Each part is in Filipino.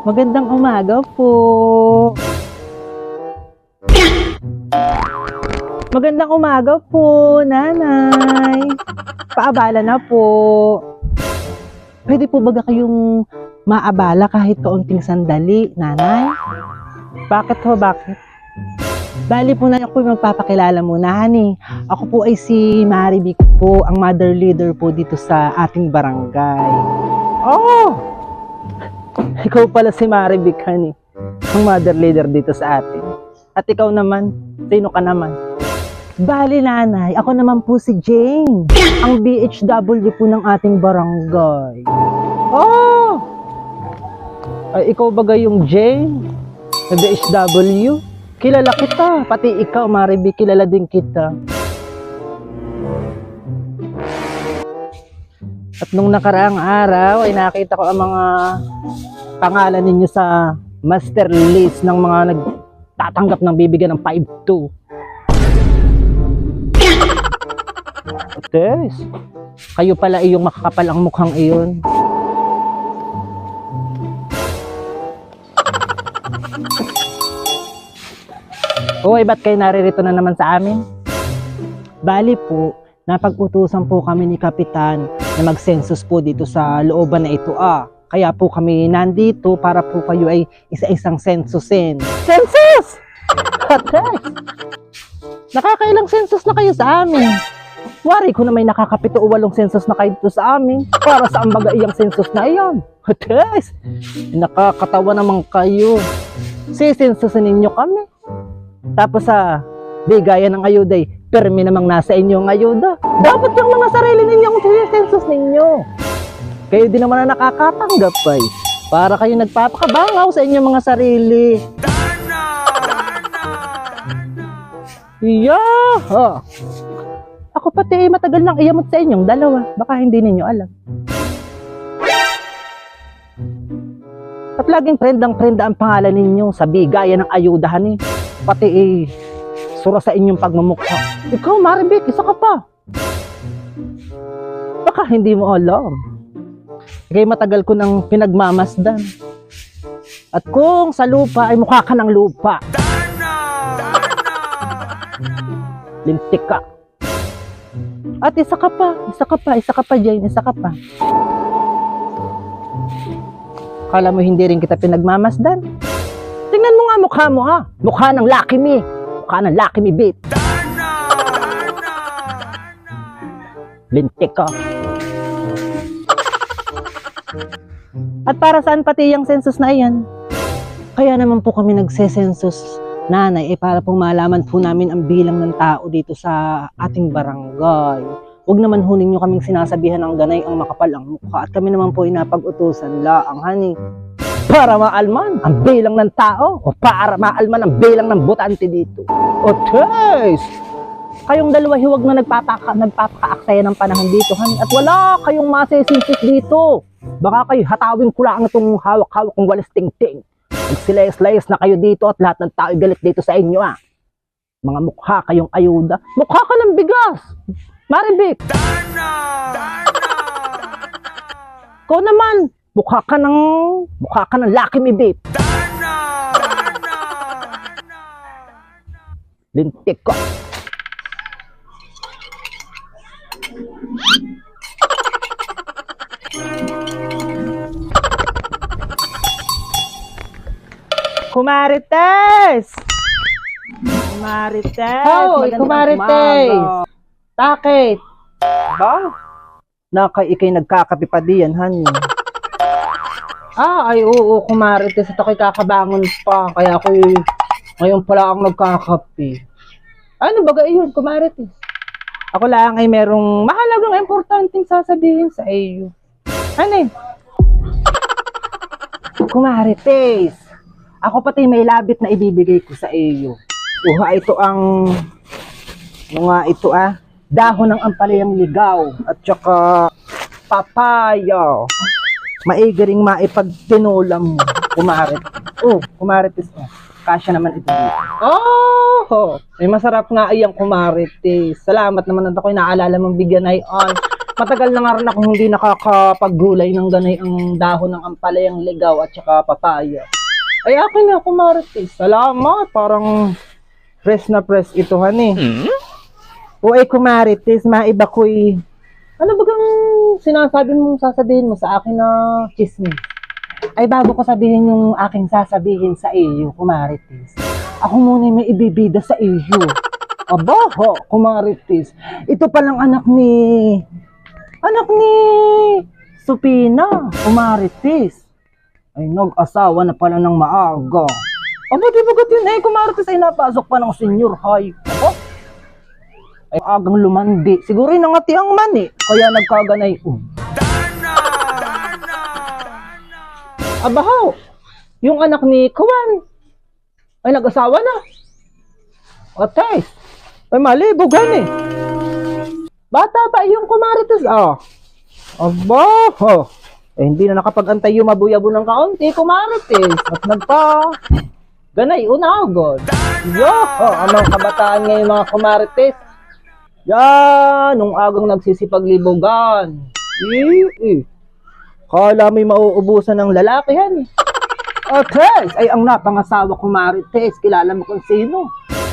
Magandang umaga po. Magandang umaga po, nanay. Paabala na po. Pwede po baga kayong maabala kahit kaunting sandali, nanay? Bakit ho, bakit? Bali po na ako magpapakilala muna, honey. Ako po ay si Marivic po, ang mother leader po dito sa ating barangay. Oh! Ikaw pala si Marivic, honey. Ang mother leader dito sa atin. At ikaw naman, sino ka naman? Bali, nanay, ako naman po si Jane. Ang BHW po ng ating barangay. Oh! Ay, ikaw ba yung Jane? Na BHW? Kilala kita. Pati ikaw, Marivic, kilala din kita. At nung nakaraang araw ay nakita ko ang mga pangalan ninyo sa master list ng mga nagtatanggap ng bibigyan ng 5-2. Tes, kayo pala iyong makakapal ang mukhang iyon. Hoy, ba't kayo naririto na naman sa amin? Bali po, napag-utusan po kami ni Kapitan na mag-census po dito sa looban na ito ah. Kaya po kami nandito para po kayo ay isa-isang censusin. Census! Patay! Nakakailang census na kayo sa amin. Wari ko na may nakakapito o walong census na kayo dito sa amin. Para sa ambaga iyang census na iyon. Patay! Nakakatawa naman kayo. Sisensusin ninyo kami. Tapos sa bigayan ng ayuday, permi namang nasa inyo ang ayuda. Dapat yung mga sarili ninyong census ninyo. Kayo din naman na nakakatanggap ay. Para kayo nagpapakabangaw sa inyong mga sarili. Yeah! Ha. Ako pati ay matagal nang iyamot sa inyong dalawa. Baka hindi ninyo alam. At laging prendang-prenda ang pangalan ninyo sa bigayan ng ayudahan eh. Pati eh, sura sa inyong pagmamukha. Ikaw, Maribik, isa ka pa. Baka hindi mo alam. Kaya matagal ko nang pinagmamasdan. At kung sa lupa ay mukha ka ng lupa. Lintik ka. At isa ka pa, isa ka pa, isa ka pa, Jane, isa ka pa. Kala mo hindi rin kita pinagmamasdan? Tingnan mo nga mukha mo ha. Mukha ng Lucky Me. Mukha ng Lucky Me beat. Lintik ka. At para saan pati yung census na iyan? Kaya naman po kami nagse-census nanay eh para po malaman po namin ang bilang ng tao dito sa ating barangay. Huwag naman ho ninyo kaming sinasabihan ng ganay ang makapal ang mukha at kami naman po inapag-utusan laang hani para maalman ang bilang ng tao o para maalman ang bilang ng botante dito. O taste! Kayong dalawa hiwag na nagpapaka, nagpapakaaksaya ng panahon dito, honey. At wala kayong masisisis dito. Baka kayo hatawin ko lang itong hawak-hawak kong walis ting-ting. Magsilayas-layas na kayo dito at lahat ng tao galit dito sa inyo, ah. Mga mukha kayong ayuda. Mukha ka ng bigas. Maribik. Ikaw naman, mukha ka ng, mukha ka ng Lucky Me Babe. Lintik ko. Kumarites! Kumarites! Hoy, magandang Kumarites! umaga. Bakit? Ba? Naka ikay nagkakape pa diyan, honey. Ah, ay oo, kumarites. At ako'y kakabangon pa. Kaya ako ngayon pala ang nagkakape. Ano baga iyon, kumarites? Ako lang ay merong mahalagang importanteng sasabihin sa iyo. Ano eh? Kumarites! Ako pati may labit na ibibigay ko sa iyo. Uha ito ang mga ito ah, dahon ng ampalayang ligaw at saka papaya. Maigi ring maipagtinulam mo, kumarit. Oh, kumarites oh. Kasya naman ito dito. Oh, may masarap nga iyang kumarites. Salamat naman at ako'y naalala mong bigyan ay on. matagal na nga rin ako hindi nakakapaggulay ng ganay ang dahon ng ampalayang ligaw at saka papaya. Ay, akin na, kumarites. Salamat. Parang fresh na fresh ito, hani. O ay kumarites, maiba ko'y Ano ba kang sinasabi mong sasabihin mo sa akin na chismis? Ay, bago ko sabihin yung aking sasabihin sa iyo, kumarites. Ako muna may ibibida sa iyo. Aba, ho, kumarites. Ito palang anak ni... Anak ni... Supina, kumarites. Ay, nag-asawa na pala ng maaga. Aba, di ba yun eh, kumarites ay napasok pa ng senior high. Aba, ay agang lumandi. Siguro yung nangati ang mani, kaya nagkaganay um. Aba, ho, yung anak ni Kuwan, ay nag-asawa na. Atay, ay mali, bugan eh. Bata pa yung kumarites, ah. Aba, ho. Eh, hindi na nakapag-antay yung mabuyabo ng kaunti, kumarites. At nagpa... Ganay, unagod. Yo, oh, anong kabataan ngayon mga kumarites? Yan, nung agang nagsisipaglibugan. Eh, eh. Kala may mauubusan ng lalaki yan. eh. Okay, ay ang napangasawa ko Marites, kilala mo kung sino.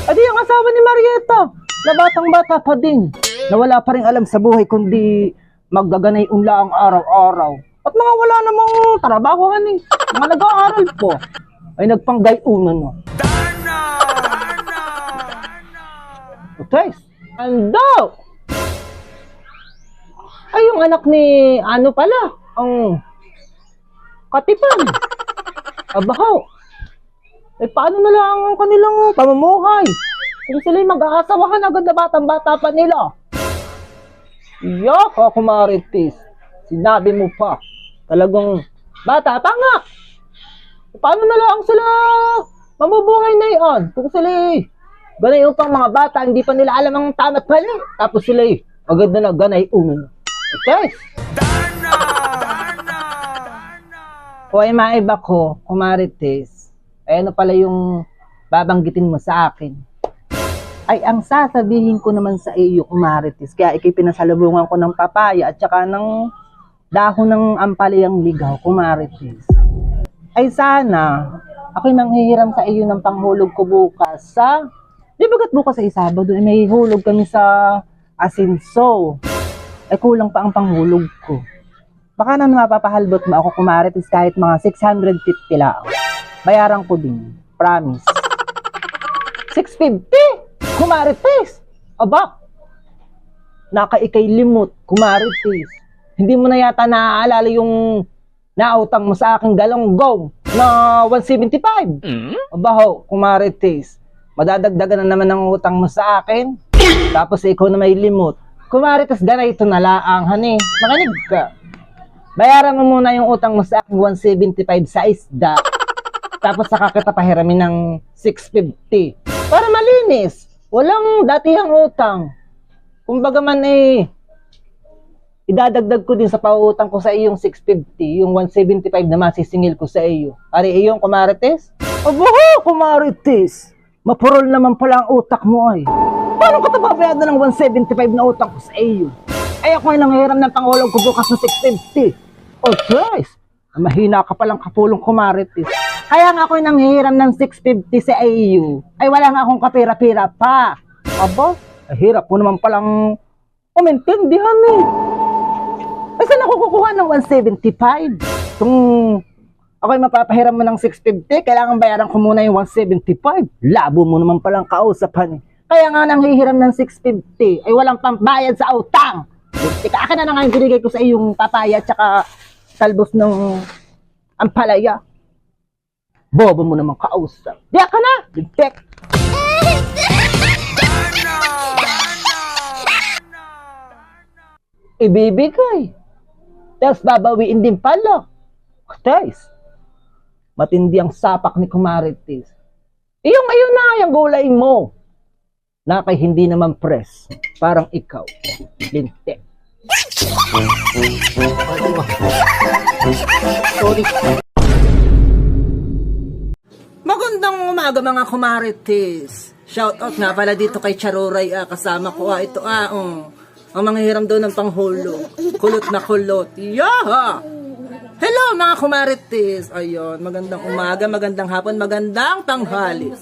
Adi ang asawa ni Marieta, na batang bata pa din, na wala pa rin alam sa buhay kundi maggaganay unla ang araw-araw. At mga wala namang trabaho ni, mga nag-aaral po, ay nagpanggayunan no. Okay, ando! Ay, yung anak ni, ano pala, ang katipan. Abahaw. Eh, paano na lang ang kanilang pamumuhay? Kung sila'y mag-aasawahan agad na batang-bata pa nila. Yoko, kumaritis. Sinabi mo pa. Talagang bata pa nga. Eh, Paano na lang sila mamubuhay na iyon? Kung sila'y ganay yung pang mga bata, hindi pa nila alam ang tama't mali. Tapos sila'y agad na nagganay uno. Okay? O ay maiba ko, kumarites, ay ano pala yung babanggitin mo sa akin? Ay ang sasabihin ko naman sa iyo, kumarites, kaya ikay pinasalubungan ko ng papaya at saka ng dahon ng ampalayang ligaw, kumarites. Ay sana, ako'y manghihiram sa iyo ng panghulog ko bukas sa, di bagat bukas sa Isabado, ay may hulog kami sa Asinso. Ay kulang pa ang panghulog ko. Baka na mapapahalbot mo ako kumaritis kahit mga 650 lang. Bayaran ko din. Promise. 650? Kumaritis? Aba, nakaikay limot, kumaritis. Hindi mo na yata naaalala yung nautang mo sa aking galonggong na 175. Aba ho, kumaritis. Madadagdagan na naman ang utang mo sa akin. Tapos ikaw na may limot. Kumaritis, ganito na laang, hani. Makinig ka. Bayaran mo muna yung utang mo sa akin 175 sa isda. Tapos saka kita pahiramin ng 650. Para malinis. Walang datihang utang. Kumbaga man eh, idadagdag ko din sa pautang ko sa iyo yung 650, yung 175 na masisingil ko sa iyo. Ari iyong kumarites? Abo, kumarites. Mapurol naman pala ang utak mo ay. Paano ka tababayadan ng 175 na utang ko sa iyo? Ay ako ay nanghiram ng pangulong ko bukas ng 650. Oh, Christ! Mahina ka palang kapulong kumaritis. Kaya nga ako'y nanghihiram ng 650 sa AU. Ay wala nga akong kapira-pira pa. Ay hirap mo naman palang umintindihan eh. Ay saan ako kukuha ng 175? Kung ako'y mapapahiram mo ng 650, kailangan bayaran ko muna yung 175. Labo mo naman palang kausapan eh. Kaya nga nanghihiram ng 650 ay walang pambayad sa utang. Ika, akin na na nga yung binigay ko sa iyong papaya at saka talbos ng ampalaya. Bobo mo naman kausap. Di ka na! Lintek! Ibibigay. Tapos babawiin din pala. Guys, matindi ang sapak ni Kumaritis. Iyong ayun na, yung gulay mo. Na kay hindi naman press. Parang ikaw. Lintek. Magandang umaga mga kumarites. Shout out nga pala dito kay Charoray ah, kasama ko ah ito ah. Oh. Ang manghihiram daw ng panghulo. Kulot na kulot. Yaha! Hello mga kumarites! Ayun, magandang umaga, magandang hapon, magandang tanghali.